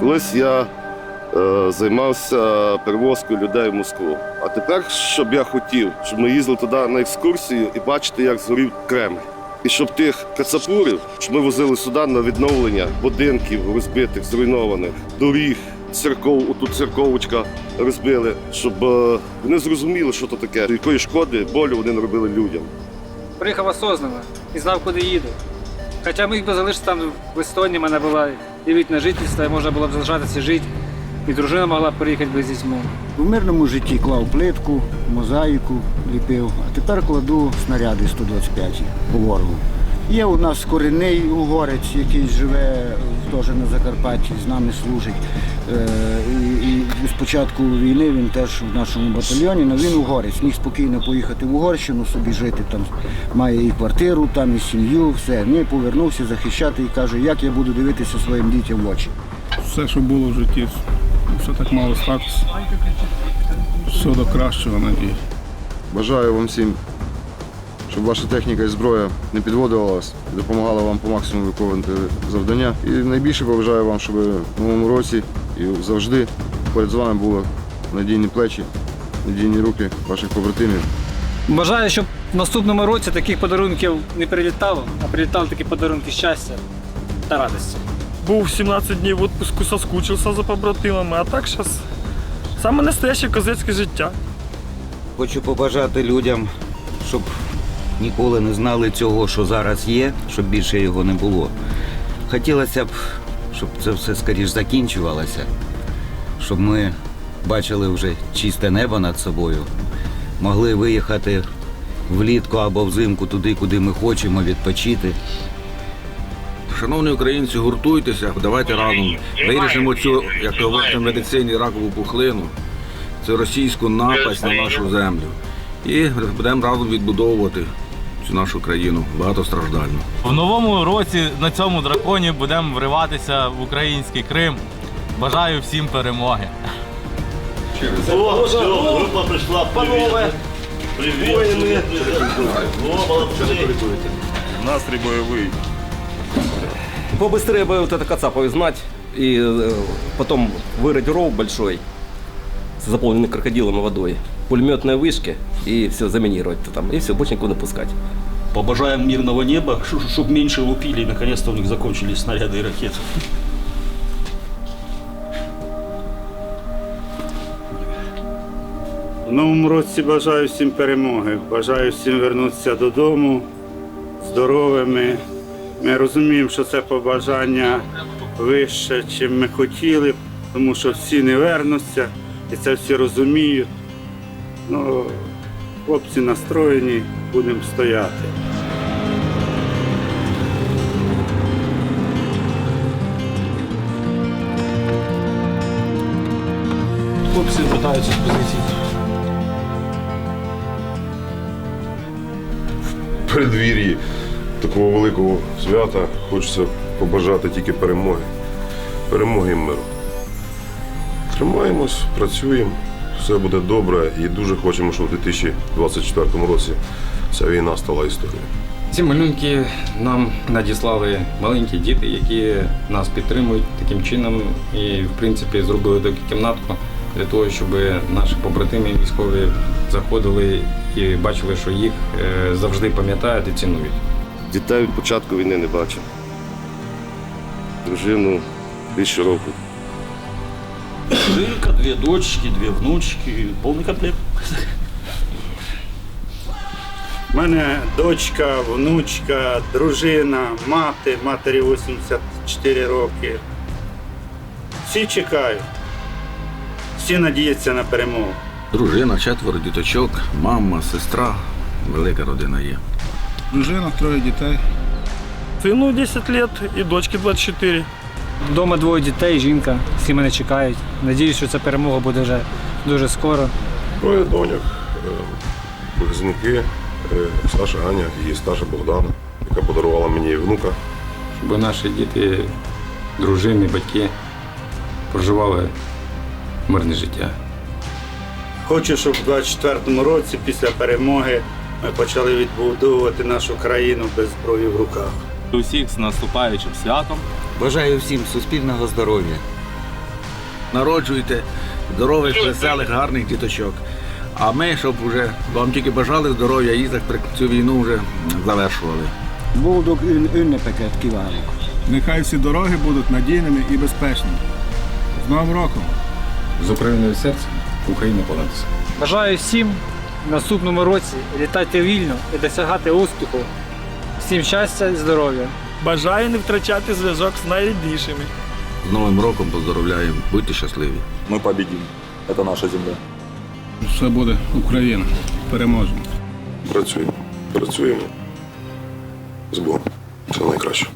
Колись я е, займався перевозкою людей в Москву. А тепер, щоб я хотів, щоб ми їздили туди на екскурсію і бачити, як згорів Кремль. І щоб тих кацапурів, щоб ми возили сюди на відновлення будинків розбитих, зруйнованих, доріг, церков, отут церковочка розбили, щоб е, вони зрозуміли, що то таке, якої шкоди, болю вони наробили людям. Приїхав осознанно і знав, куди їде. Хоча міг би залишитися там в Естонії, в мене була і від на жительство, і можна було б залишатися жити. І дружина могла б приїхати без дітьми. У мирному житті клав плитку, мозаїку ліпив, а тепер кладу снаряди 125 по ворогу. Є у нас корінний угорець, який живе теж на Закарпатті, з нами служить. Е, І, і з початку війни він теж в нашому батальйоні, але він угорець, міг спокійно поїхати в Угорщину, собі жити там, має і квартиру, там, і сім'ю, все. Ні, повернувся захищати і каже, як я буду дивитися своїм дітям в очі. все, що було в житті, все так мало статус. Все до кращого надію. Бажаю вам всім, щоб ваша техніка і зброя не підводила вас і допомагала вам по максимуму виконувати завдання. І найбільше побажаю вам, щоб в новому році і завжди поряд з вами були надійні плечі, надійні руки ваших побратимів. Бажаю, щоб в наступному році таких подарунків не прилітало, а прилітали такі подарунки щастя та радості. Був 17 днів в відпуску, соскучився за побратимами, а так зараз саме настояще козацьке життя. Хочу побажати людям, щоб ніколи не знали цього, що зараз є, щоб більше його не було. Хотілося б, щоб це все скоріш закінчувалося, щоб ми бачили вже чисте небо над собою, могли виїхати влітку або взимку туди, куди ми хочемо відпочити. Шановні українці, гуртуйтеся, давайте разом вирішимо цю, як в медицині, ракову пухлину, цю російську напасть на нашу землю. І будемо разом відбудовувати цю нашу країну багатостраждальну. В новому році на цьому драконі будемо вриватися в український Крим. Бажаю всім перемоги. Група прийшла. Панове, воїни. Настрій бойовий. Побыстрее бы вот это Кацапа знать и э, потом вырыть ров большой, заполненный крокодилом и водой, пулеметные вышки и все заминировать там, и все, больше никуда не пускать. Побажаем мирного неба, чтобы меньше лупили и наконец-то у них закончились снаряды и ракеты. В новому році бажаю всім перемоги. Бажаю всім вернутися додому здоровими. Ми розуміємо, що це побажання вище, чим ми хотіли, тому що всі не вернуться і це всі розуміють. Ну, хлопці настроєні, будемо стояти. Хлопцы пытаются с позиций. В преддвір'ї такого великого свята хочеться побажати тільки перемоги. Перемоги і миру. Тримаємось, працюємо, все буде добре і дуже хочемо, щоб у 2024 році ця війна стала історією. Ці малюнки нам надіслали маленькі діти, які нас підтримують таким чином і, в принципі, зробили таку кімнатку для того, щоб наші побратими військові заходили і бачили, що їх е, завжди пам'ятають і цінують. Дітей від початку війни не бачив. Дружину більше року. Две дочки, две внучки, полный комплект. У мене дочка, внучка, дружина, мати, матері 84 роки. Всі чекають. Всі надіються на перемогу. Дружина, четверо діточок, мама, сестра, велика родина є. Дружина, троє дітей. Сину 10 лет и дочке 24. Вдома двоє дітей, жінка, всі мене чекають. Надіюсь, що ця перемога буде вже дуже скоро. Троє доньок, е, близнюки, е, Саша Аня і старша Богдана, яка подарувала мені внука. Щоб наші діти, дружини, батьки проживали мирне життя. Хочу, щоб у 24-му році, після перемоги, ми почали відбудовувати нашу країну без зброї в руках. Усіх з наступаючим святом. Бажаю всім суспільного здоров'я, народжуйте здорових, веселих, гарних діточок. А ми, щоб вже вам тільки бажали здоров'я і так цю війну вже завершували. Ün, ünnepeket! Нехай всі дороги будуть надійними і безпечними. З Новим роком! З Україною серцем Україна понад. Бажаю всім в наступному році літати вільно і досягати успіху. Всім щастя і здоров'я. Бажаю не втрачати зв'язок з найріднішими. З Новим роком поздоровляємо, будьте щасливі. Ми побідімо. Це наша земля. Все буде Україна. Переможемо. Працюємо. Працюємо. З Богом. Все найкраще.